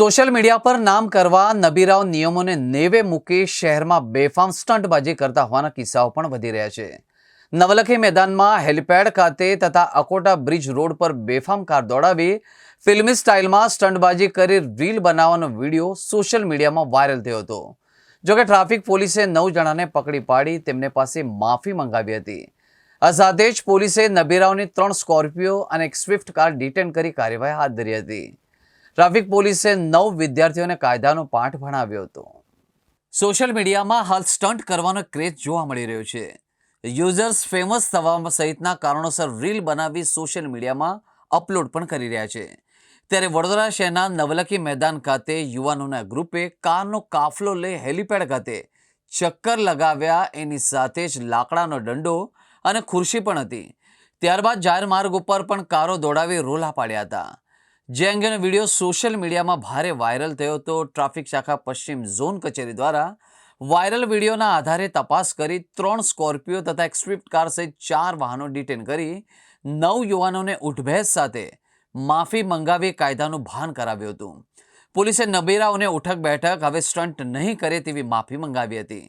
Social media પર નામ કરવા નબીરાવ નિયમોને નેવે મૂકી શહેરમાં બેફામ સ્ટંટબાજી કરતા હોવાના કિસ્સાઓ પણ વધી રહ્યા છે. નવલખી મેદાનમાં હેલિપેડ ખાતે તથા અકોટા બ્રિજ રોડ પર બેફામ કાર દોડાવી ફિલ્મી સ્ટાઇલમાં સ્ટંટબાજી કરી રીલ બનાવવાનો વીડિયો સોશિયલ મીડિયામાં વાયરલ થયો હતો. જોકે ટ્રાફિક પોલીસે નવ જણાને પકડી પાડી તેમને પાસે માફી મંગાવી હતી. આ સાથે જ પોલીસે નબીરાવની ત્રણ સ્કોર્પિયો અને એક સ્વિફ્ટ કાર ડિટેન કરી કાર્યવાહી હાથ ધરી હતી. ટ્રાફિક પોલીસે નવ વિદ્યાર્થીઓને કાયદાનો પાઠ ભણાવ્યો હતો. સોશિયલ મીડિયામાં હાલ સ્ટન્ટ કરવાનો ક્રેઝ જોવા મળી રહ્યો છે. યુઝર્સ ફેમસ થવા સહિતના કારણોસર રીલ બનાવી સોશિયલ મીડિયામાં અપલોડ પણ કરી રહ્યા છે. ત્યારે વડોદરા શહેરના નવલખી મેદાન ખાતે યુવાનોના ગ્રુપે કારનો કાફલો લઈ હેલિપેડ ખાતે ચક્કર લગાવ્યા. એની સાથે જ લાકડાનો દંડો અને ખુરશી પણ હતી. ત્યારબાદ જાહેર માર્ગ ઉપર પણ કારો દોડાવી રોલા પાડ્યા હતા. જે અંગેનો વીડિયો સોશિયલ મીડિયામાં ભારે વાયરલ થયો હતો. ટ્રાફિક શાખા પશ્ચિમ ઝોન કચેરી દ્વારા વાયરલ વિડીયોના આધારે તપાસ કરી ત્રણ સ્કોર્પિયો તથા એક સ્વિફ્ટ કાર સહિત ચાર વાહનો ડિટેન કરી નવ યુવાનોને ઉઠભેસ સાથે માફી મંગાવી કાયદાનું ભાન કરાવ્યું હતું. પોલીસે નબીરાઓને ઉઠક બેઠક હવે સ્ટન્ટ નહીં કરે તેવી માફી મંગાવી હતી.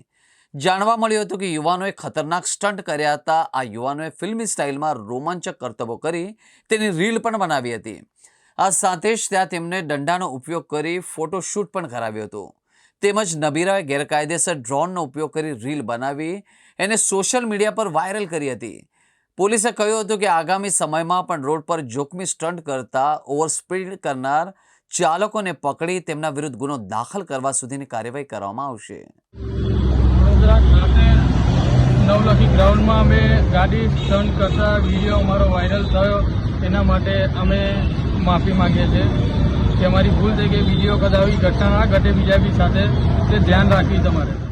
જાણવા મળ્યું હતું કે યુવાનોએ ખતરનાક સ્ટન્ટ કર્યા હતા. આ યુવાનોએ ફિલ્મી સ્ટાઇલમાં રોમાંચક કરતબો કરી તેની રીલ પણ બનાવી હતી. આ સાથે જ ત્યાં તેમને દંડાનો ઉપયોગ કરી ફોટોશૂટ પણ કરાવ્યો હતો. તેમજ નબીરાએ ગેરકાયદેસર ડ્રોનનો ઉપયોગ કરી રીલ બનાવી એને સોશિયલ મીડિયા પર વાયરલ કરી હતી. પોલીસે કહ્યું હતું કે આગામી સમયમાં પણ રોડ પર જોખમી સ્ટન્ટ કરતા ઓવરસ્પીડ કરનાર ચાલકોને પકડી તેમના વિરુદ્ધ ગુનો દાખલ કરવા સુધીની કાર્યવાહી કરવામાં આવશે. નવલખી ગ્રાઉન્ડમાં અમે ગાડી સ્ટન્ટ કરતા વીડિયો અમારો વાયરલ થયો. એના માટે અમે માફી માંગીએ છીએ કે અમારી ભૂલ થઈ ગઈ, બીજી વખત આવી, ઘટના ના ઘટે બીજા બી સાથે, તે ધ્યાન રાખવી તમારે.